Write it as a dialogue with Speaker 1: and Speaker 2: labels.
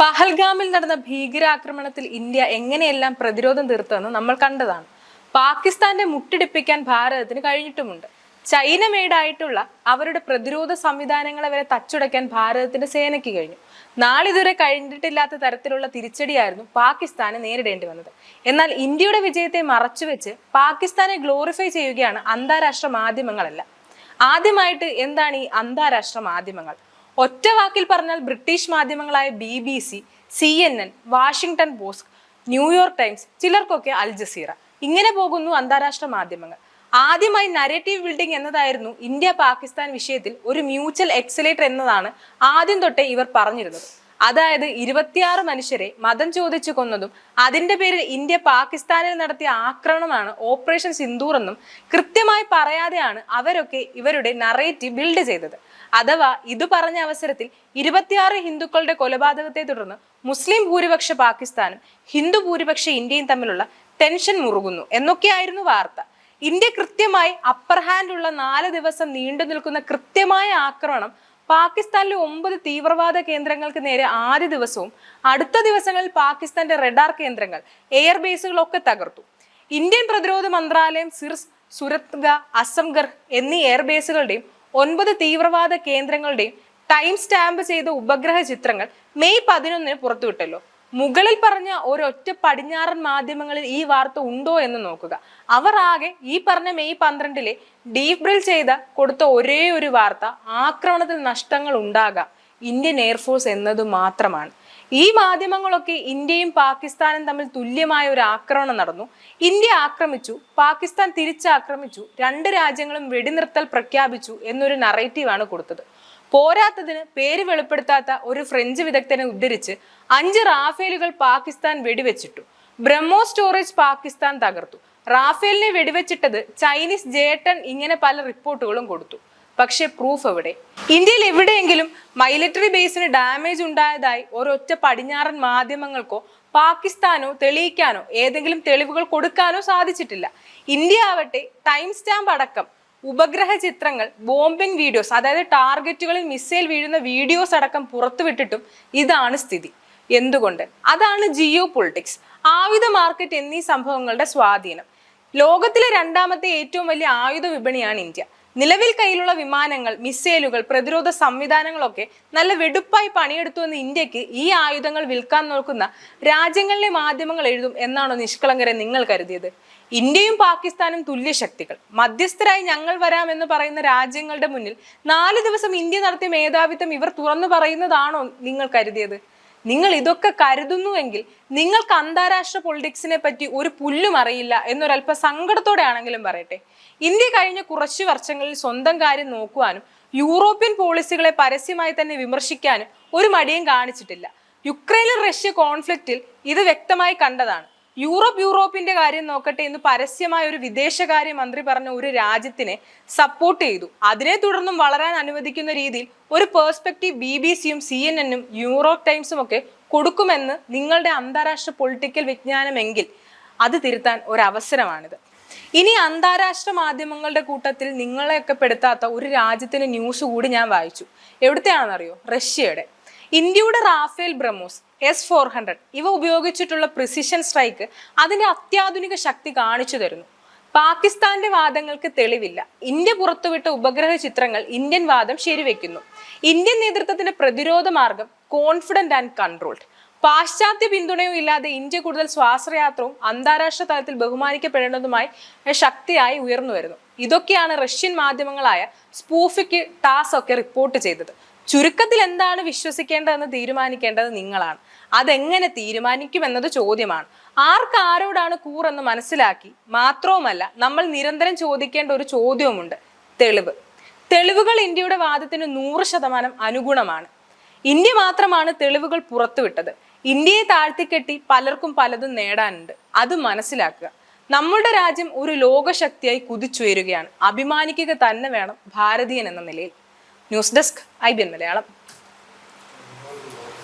Speaker 1: പഹൽഗാമിൽ നടന്ന ഭീകരാക്രമണത്തിൽ ഇന്ത്യ എങ്ങനെയെല്ലാം പ്രതിരോധം തീർത്തതെന്ന് നമ്മൾ കണ്ടതാണ്. പാകിസ്ഥാന്റെ മുട്ടിടിപ്പിക്കാൻ ഭാരതത്തിന് കഴിഞ്ഞിട്ടുമുണ്ട്. ചൈന മേഡായിട്ടുള്ള അവരുടെ പ്രതിരോധ സംവിധാനങ്ങളെ വരെ തച്ചുടയ്ക്കാൻ ഭാരതത്തിന്റെ സേനയ്ക്ക് കഴിഞ്ഞു. നാളിതുവരെ കഴിഞ്ഞിട്ടില്ലാത്ത തരത്തിലുള്ള തിരിച്ചടിയായിരുന്നു പാകിസ്ഥാനെ നേരിടേണ്ടി വന്നത്. എന്നാൽ ഇന്ത്യയുടെ വിജയത്തെ മറച്ചുവെച്ച് പാകിസ്ഥാനെ ഗ്ലോറിഫൈ ചെയ്യുകയാണ് അന്താരാഷ്ട്ര മാധ്യമങ്ങളല്ല. ആദ്യമായിട്ട് എന്താണ് ഈ അന്താരാഷ്ട്ര മാധ്യമങ്ങൾ? ഒറ്റ വാക്കിൽ പറഞ്ഞാൽ British മാധ്യമങ്ങളായ B B C C N N Washington Post New York Times ചിലർക്കൊക്കെ അൽ ജസീറ ഇങ്ങനെ പോകുന്നു അന്താരാഷ്ട്ര മാധ്യമങ്ങൾ. ആദ്യമായി നരേറ്റീവ് ബിൽഡിംഗ് എന്നതായിരുന്നു ഇന്ത്യ പാകിസ്ഥാൻ വിഷയത്തിൽ ഒരു മ്യൂച്വൽ എക്സലേറ്റർ എന്നതാണ് ആദ്യം തൊട്ടേ ഇവർ പറഞ്ഞിരുന്നത്. അതായത് ഇരുപത്തിയാറ് മനുഷ്യരെ മതം ചോദിച്ചു കൊന്നതും അതിന്റെ പേരിൽ ഇന്ത്യ പാകിസ്ഥാനിൽ നടത്തിയ ആക്രമണമാണ് ഓപ്പറേഷൻ സിന്ദൂർ എന്നും കൃത്യമായി പറയാതെയാണ് അവരൊക്കെ ഇവരുടെ നറേറ്റീവ് ബിൽഡ് ചെയ്തത്. അഥവാ ഇത് പറഞ്ഞ അവസരത്തിൽ ഇരുപത്തിയാറ് ഹിന്ദുക്കളുടെ കൊലപാതകത്തെ തുടർന്ന് മുസ്ലിം ഭൂരിപക്ഷ പാകിസ്ഥാനും ഹിന്ദു ഭൂരിപക്ഷ ഇന്ത്യയും തമ്മിലുള്ള ടെൻഷൻ മുറുകുന്നു എന്നൊക്കെയായിരുന്നു വാർത്ത. ഇന്ത്യ കൃത്യമായി അപ്പർ ഹാൻഡുള്ള നാല് ദിവസം നീണ്ടു നിൽക്കുന്ന കൃത്യമായ ആക്രമണം പാകിസ്ഥാനിലെ ഒമ്പത് തീവ്രവാദ കേന്ദ്രങ്ങൾക്ക് നേരെ ആദ്യ ദിവസവും അടുത്ത ദിവസങ്ങളിൽ പാകിസ്ഥാന്റെ റഡാർ കേന്ദ്രങ്ങൾ എയർ ബേസുകളൊക്കെ തകർത്തു. ഇന്ത്യൻ പ്രതിരോധ മന്ത്രാലയം സിർസ് സുരത്ഗ അസംഗർ എന്നീ എയർ ബേസുകളുടെയും ഒൻപത് തീവ്രവാദ കേന്ദ്രങ്ങളുടെയും ടൈം സ്റ്റാമ്പ് ചെയ്ത ഉപഗ്രഹ ചിത്രങ്ങൾ മെയ് പതിനൊന്നിന് പുറത്തുവിട്ടല്ലോ. മുകളിൽ പറഞ്ഞ ഒരൊറ്റ പടിഞ്ഞാറൻ മാധ്യമങ്ങളിൽ ഈ വാർത്ത ഉണ്ടോ എന്ന് നോക്കുക. അവർ ആകെ ഈ പറഞ്ഞ മെയ് പന്ത്രണ്ടിലെ ഡീപ് ബ്രിൽ ചെയ്ത കൊടുത്ത ഒരേ ഒരു വാർത്ത ആക്രമണത്തിൽ നഷ്ടങ്ങൾ ഉണ്ടാകാം. ഇന്ത്യൻ എയർഫോഴ്സ് എന്നത് മാത്രമാണ്. ഈ മാധ്യമങ്ങളൊക്കെ ഇന്ത്യയും പാകിസ്ഥാനും തമ്മിൽ തുല്യമായ ഒരു ആക്രമണം നടന്നു. ഇന്ത്യ ആക്രമിച്ചു പാകിസ്ഥാൻ തിരിച്ചാക്രമിച്ചു രണ്ട് രാജ്യങ്ങളും വെടിനിർത്തൽ പ്രഖ്യാപിച്ചു എന്നൊരു നറേറ്റീവാണ് കൊടുത്തത്. പോരാത്തതിന് പേര് വെളിപ്പെടുത്താത്ത ഒരു ഫ്രഞ്ച് വിദഗ്ധനെ ഉദ്ധരിച്ച് അഞ്ച് റാഫേലുകൾ പാകിസ്ഥാൻ വെടിവെച്ചിട്ടു. ബ്രഹ്മോ സ്റ്റോറേജ് പാകിസ്ഥാൻ തകർത്തു. റാഫേലിനെ വെടിവെച്ചിട്ടത് ചൈനീസ് ജേട്ടൻ ഇങ്ങനെ പല റിപ്പോർട്ടുകളും കൊടുത്തു. പക്ഷേ പ്രൂഫ് എവിടെ? ഇന്ത്യയിൽ എവിടെയെങ്കിലും മൈലിറ്ററി ബേസിന് ഡാമേജ് ഉണ്ടായതായി ഒരൊറ്റ പടിഞ്ഞാറൻ മാധ്യമങ്ങൾക്കോ പാകിസ്ഥാനോ തെളിയിക്കാനോ ഏതെങ്കിലും തെളിവുകൾ കൊടുക്കാനോ സാധിച്ചിട്ടില്ല. ഇന്ത്യ ആവട്ടെ ടൈം സ്റ്റാമ്പ് അടക്കം ഉപഗ്രഹ ചിത്രങ്ങൾ ബോംബിംഗ് വീഡിയോസ് അതായത് ടാർഗറ്റുകളിൽ മിസൈൽ വീഴുന്ന വീഡിയോസ് അടക്കം പുറത്തുവിട്ടിട്ടും ഇതാണ് സ്ഥിതി. എന്തുകൊണ്ട്? അതാണ് ജിയോ പൊളിറ്റിക്സ് ആയുധ മാർക്കറ്റ് എന്നീ സംഭവങ്ങളുടെ സ്വാധീനം. ലോകത്തിലെ രണ്ടാമത്തെ ഏറ്റവും വലിയ ആയുധ വിപണിയാണ് ഇന്ത്യ. നിലവിൽ കയ്യിലുള്ള വിമാനങ്ങൾ മിസൈലുകൾ പ്രതിരോധ സംവിധാനങ്ങളൊക്കെ നല്ല വെടുപ്പായി പണിയെടുത്തു എന്ന് ഇന്ത്യയ്ക്ക് ഈ ആയുധങ്ങൾ വിൽക്കാൻ നോക്കുന്ന രാജ്യങ്ങളിലെ മാധ്യമങ്ങൾ എഴുതും എന്നാണോ നിഷ്കളങ്കരെ നിങ്ങൾ കരുതിയത്? ഇന്ത്യയും പാകിസ്ഥാനും തുല്യ ശക്തികൾ. മധ്യസ്ഥരായി ഞങ്ങൾ വരാമെന്ന് പറയുന്ന രാജ്യങ്ങളുടെ മുന്നിൽ നാല് ദിവസം ഇന്ത്യ നടത്തിയ മേധാവിത്വം ഇവർ തുറന്നു പറയുന്നതാണോ നിങ്ങൾ കരുതിയത്? നിങ്ങൾ ഇതൊക്കെ കരുതുന്നുവെങ്കിൽ നിങ്ങൾക്ക് അന്താരാഷ്ട്ര പൊളിറ്റിക്സിനെ പറ്റി ഒരു പുല്ലും അറിയില്ല എന്നൊരല്പ സങ്കടത്തോടെ ആണെങ്കിലും പറയട്ടെ. ഇന്ത്യ കഴിഞ്ഞ കുറച്ച് വർഷങ്ങളിൽ സ്വന്തം കാര്യം നോക്കുവാനും യൂറോപ്യൻ പോളിസികളെ പരസ്യമായി തന്നെ വിമർശിക്കാനും ഒരു മടിയും കാണിച്ചിട്ടില്ല. യുക്രൈനിൽ റഷ്യ കോൺഫ്ലിക്റ്റിൽ ഇത് വ്യക്തമായി കണ്ടതാണ്. യൂറോപ്പ് യൂറോപ്പിന്റെ കാര്യം നോക്കട്ടെ എന്ന് പരസ്യമായ ഒരു വിദേശകാര്യ മന്ത്രി പറഞ്ഞ ഒരു രാജ്യത്തിനെ സപ്പോർട്ട് ചെയ്തു. അതിനെ തുടർന്നും വളരാൻ അനുവദിക്കുന്ന രീതിയിൽ ഒരു പേഴ്സ്പെക്റ്റീവ് ബി ബി സിയും സി എൻ എന്നും യൂറോപ്പ് ടൈംസും ഒക്കെ കൊടുക്കുമെന്ന് നിങ്ങളുടെ അന്താരാഷ്ട്ര പൊളിറ്റിക്കൽ വിജ്ഞാനമെങ്കിൽ അത് തിരുത്താൻ ഒരവസരമാണിത് ഇനി അന്താരാഷ്ട്ര മാധ്യമങ്ങളുടെ കൂട്ടത്തിൽ നിങ്ങളെയൊക്കെ പെടുത്താത്ത ഒരു രാജ്യത്തിന്റെ ന്യൂസ് കൂടി ഞാൻ വായിച്ചു. എവിടുത്തെയാണെന്നറിയോ? റഷ്യയുടെ. India Rafale BrahMos S four hundred ഇവ ഉപയോഗിച്ചിട്ടുള്ള പ്രിസിഷൻ സ്ട്രൈക്ക് അതിന്റെ അത്യാധുനിക ശക്തി കാണിച്ചു തരുന്നു. പാകിസ്ഥാന്റെ വാദങ്ങൾക്ക് തെളിവില്ല. ഇന്ത്യ പുറത്തുവിട്ട ഉപഗ്രഹ ചിത്രങ്ങൾ ഇന്ത്യൻ വാദം ശരിവെക്കുന്നു. ഇന്ത്യൻ നേതൃത്വത്തിന്റെ പ്രതിരോധ മാർഗം കോൺഫിഡന്റ് ആൻഡ് കൺട്രോൾഡ് പാശ്ചാത്യ പിന്തുണയും ഇല്ലാതെ ഇന്ത്യ കൂടുതൽ സ്വാശ്രയാത്രവും അന്താരാഷ്ട്ര തലത്തിൽ ബഹുമാനിക്കപ്പെടേണ്ടതുമായി ശക്തിയായി ഉയർന്നു വരുന്നു. ഇതൊക്കെയാണ് റഷ്യൻ മാധ്യമങ്ങളായ സ്പൂഫിക്ക് ടാസ് ഒക്കെ റിപ്പോർട്ട് ചെയ്തത്. ചുരുക്കത്തിൽ എന്താണ് വിശ്വസിക്കേണ്ടതെന്ന് തീരുമാനിക്കേണ്ടത് നിങ്ങളാണ്. അതെങ്ങനെ തീരുമാനിക്കുമെന്നത് ചോദ്യമാണ്. ആർക്കാരോടാണ് കൂറെന്ന് മനസ്സിലാക്കി മാത്രവുമല്ല നമ്മൾ നിരന്തരം ചോദിക്കേണ്ട ഒരു ചോദ്യവുമുണ്ട്. തെളിവ്. തെളിവുകൾ ഇന്ത്യയുടെ വാദത്തിന് നൂറ് ശതമാനം അനുഗുണമാണ്. ഇന്ത്യ മാത്രമാണ് തെളിവുകൾ പുറത്തുവിട്ടത്. ഇന്ത്യയെ താഴ്ത്തിക്കെട്ടി പലർക്കും പലതും നേടാനുണ്ട്. അത് മനസ്സിലാക്കുക. നമ്മുടെ രാജ്യം ഒരു ലോകശക്തിയായി കുതിച്ചുയരുകയാണ്. അഭിമാനിക്കുക തന്നെ വേണം ഭാരതീയൻ എന്ന നിലയിൽ. News desk I Malayalam